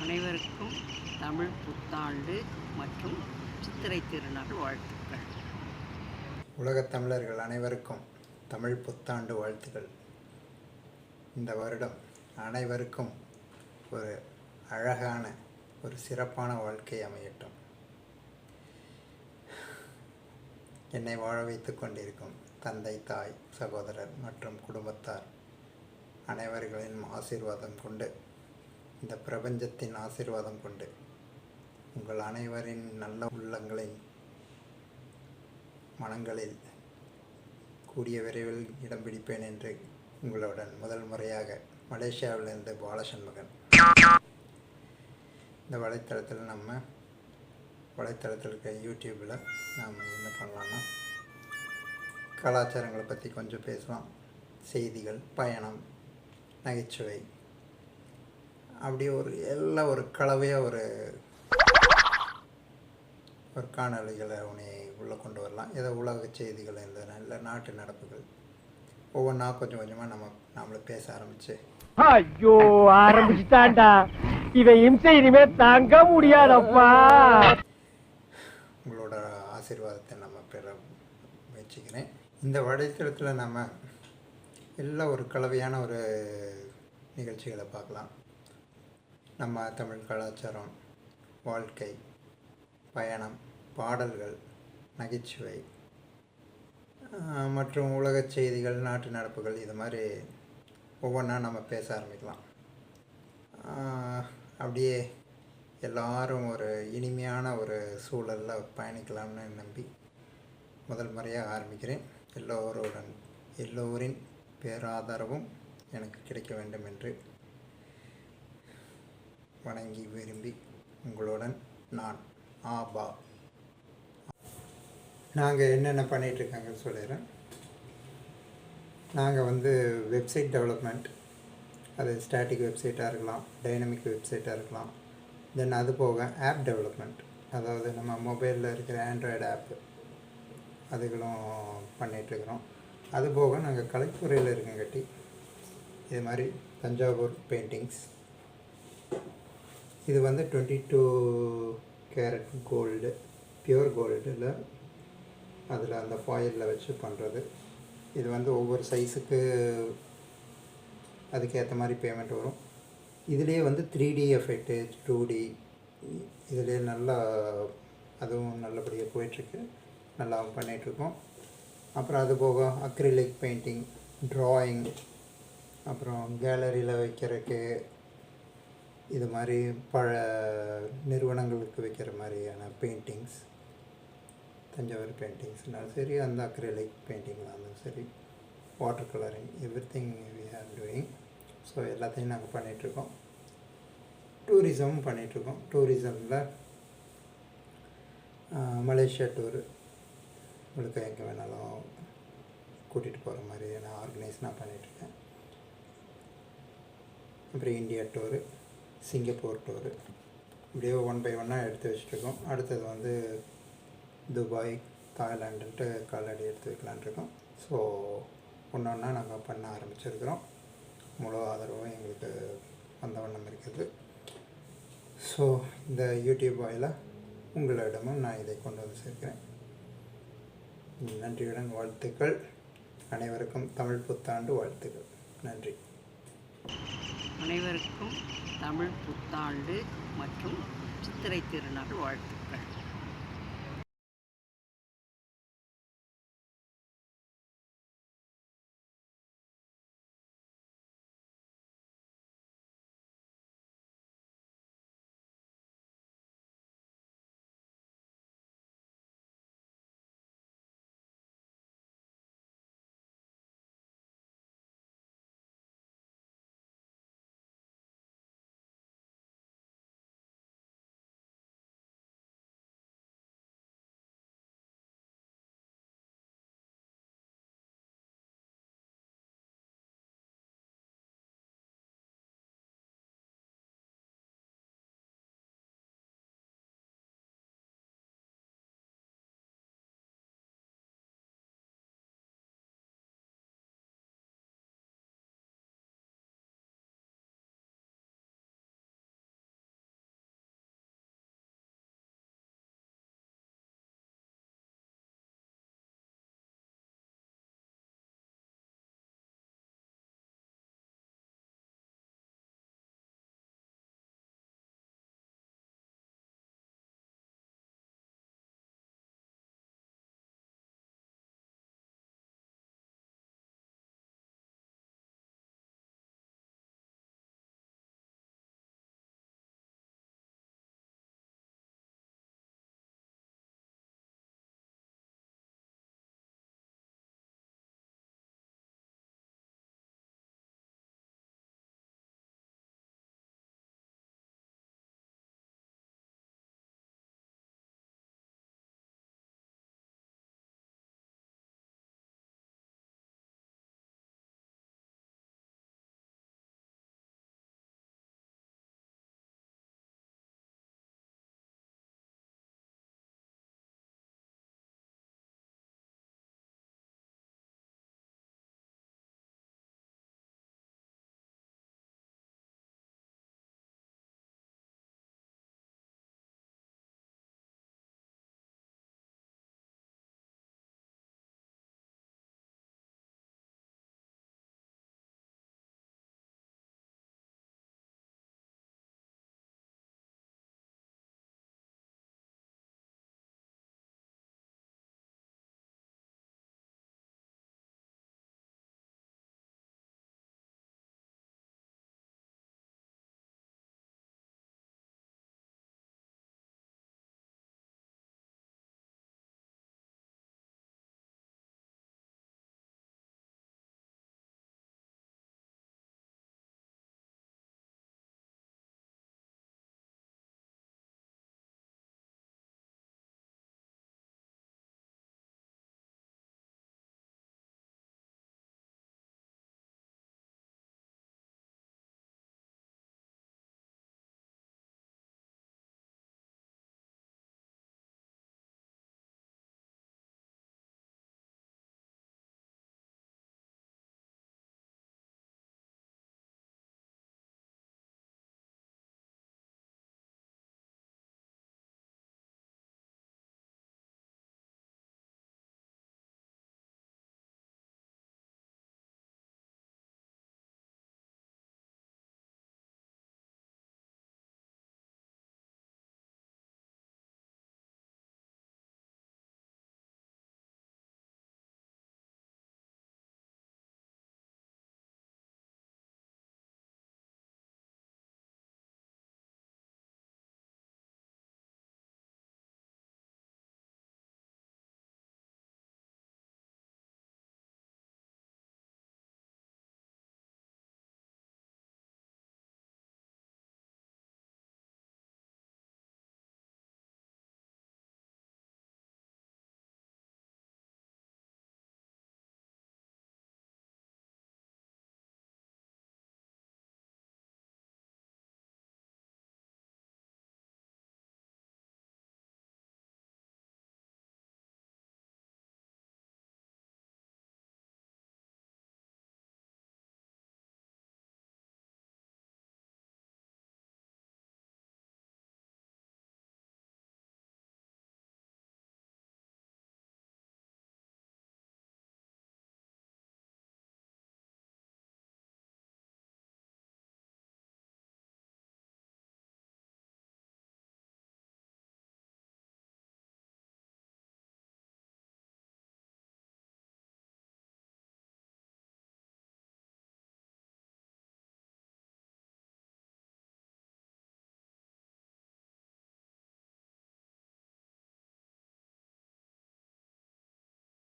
அனைவருக்கும் தமிழ் புத்தாண்டு மற்றும் சித்திரை திருநாள் வாழ்த்துக்கள். உலகத் தமிழர்கள் அனைவருக்கும் தமிழ் புத்தாண்டு வாழ்த்துக்கள். இந்த வருடம் அனைவருக்கும் ஒரு அழகான ஒரு சிறப்பான வாழ்க்கை அமையட்டும். என்னை வாழ வைத்து கொண்டிருக்கும் தந்தை தாய் சகோதரர் மற்றும் குடும்பத்தார் அனைவர்களின் ஆசீர்வாதம் கொண்டு இந்த பிரபஞ்சத்தின் ஆசீர்வாதம் கொண்டு உங்கள் அனைவரின் நல்ல உள்ளங்களின் மனங்களில் கூடிய விரைவில் இடம் பிடிப்பேன் என்று உங்களுடன் முதல் முறையாக மலேசியாவிலிருந்து பாலசண்முகன். இந்த வலைத்தளத்தில் நம்ம வலைத்தளத்தில் இருக்க யூடியூப்பில் நாம் என்ன பண்ணலான்னா கலாச்சாரங்களை பற்றி கொஞ்சம் பேசலாம். செய்திகள் பயணம் நகைச்சுவை அப்படியே ஒரு எல்லாம் ஒரு கலவையாக ஒரு ஒரு காணொலிகளை உன்னை உள்ளே கொண்டு வரலாம். ஏதோ உலக செய்திகள் இருந்ததுனா இல்லை நாட்டு நடப்புகள். ஒவ்வொன்றா கொஞ்சம் கொஞ்சமாக நம்ம நாமளே பேச ஆரம்பித்து ஐயோ ஆரம்பிச்சுட்டான்டா. இவன் இம்சை இனிமே தாங்க முடியாதப்பா. உங்களோட ஆசீர்வாதத்தை நம்ம பெற முயற்சிக்கிறேன். இந்த வலைத்தளத்தில் நம்ம எல்லாம் ஒரு கலவையான ஒரு நிகழ்ச்சிகளை பார்க்கலாம். நம்ம தமிழ் கலாச்சாரம் வாழ்க்கை பயணம் பாடல்கள் நகைச்சுவை மற்றும் உலகச் செய்திகள் நாட்டு நடப்புகள் இது மாதிரி ஒவ்வொன்றா நம்ம பேச ஆரம்பிக்கலாம். அப்படியே எல்லாரும் ஒரு இனிமையான ஒரு சூழலில் பயணிக்கலாம்னு நம்பி முதல் முறையாக ஆரம்பிக்கிறேன். எல்லோருடன் எல்லோரின் பேராதரவும் எனக்கு கிடைக்க வேண்டும் என்று வணங்கி விரும்பி உங்களுடன் நான் ஆபா. நாங்கள் என்னென்ன பண்ணிகிட்ருக்காங்கன்னு சொல்லிடுறேன் நாங்கள் வந்து வெப்சைட் டெவலப்மெண்ட் அது ஸ்டாட்டிக் வெப்சைட்டாக இருக்கலாம் டைனமிக் வெப்சைட்டாக இருக்கலாம். தென் அது போக ஆப் டெவலப்மெண்ட் அதாவது நம்ம மொபைலில் இருக்கிற ஆண்ட்ராய்டு ஆப் அதுகளும் பண்ணிகிட்ருக்குறோம் அது போக நாங்கள் கலைத்துறையில் இருக்கங்காட்டி இது மாதிரி தஞ்சாவூர் பெயிண்டிங்ஸ் இது வந்து twenty two carat gold pure கோல்டில் அதில் அந்த ஃபாயிலில் வச்சு பண்ணுறது இது வந்து ஒவ்வொரு சைஸுக்கு அதுக்கேற்ற மாதிரி பேமெண்ட் வரும். இதுலேயே வந்து three D effect two D இதுலேயே நல்லா அதுவும் நல்லபடியாக போயிட்டுருக்கு. நல்லாவும் பண்ணிகிட்ருக்கோம் அப்புறம் அது போக அக்ரிலிக் பெயிண்டிங் ட்ராயிங் அப்புறம் கேலரியில் வைக்கிறதுக்கு இது மாதிரி பல நிறுவனங்களுக்கு வைக்கிற மாதிரியான பெயிண்டிங்ஸ் தஞ்சாவூர் பெயிண்டிங்ஸ்னாலும் சரி அந்த அக்ரலிக் பெயிண்டிங்லாம் இருந்தாலும் சரி water colouring everything we are doing so எல்லாத்தையும் நாங்கள் பண்ணிகிட்ருக்கோம் டூரிசமும் பண்ணிகிட்ருக்கோம் டூரிசமில் மலேசியா டூரு உங்களுக்கு எங்கே வேணாலும் கூட்டிகிட்டு போகிற மாதிரி நான் ஆர்கனைஸ் நான் பண்ணிகிட்ருக்கேன் அப்புறம் இந்தியா டூரு சிங்கப்பூர் டூரு இப்படியே ஒன் பை ஒன்னாக எடுத்து வச்சுட்ருக்கோம் அடுத்தது வந்து துபாய் தாய்லாண்டுன்ட்டு காலடி எடுத்து வைக்கலான்ட்ருக்கோம். ஸோ ஒன்று ஒன்றா நாங்கள் பண்ண ஆரம்பிச்சிருக்கிறோம். முழு ஆதரவும் எங்களுக்கு வந்த வண்ணம் இருக்குது. ஸோ இந்த யூடியூப் வாயிலாக உங்களிடமும் நான் இதை கொண்டு வந்து சேர்க்கிறேன். நன்றியுடன் வாழ்த்துக்கள். அனைவருக்கும் தமிழ் புத்தாண்டு வாழ்த்துக்கள். நன்றி. அனைவருக்கும் தமிழ் புத்தாண்டு மற்றும் சித்திரை திருநாள் வாழ்த்து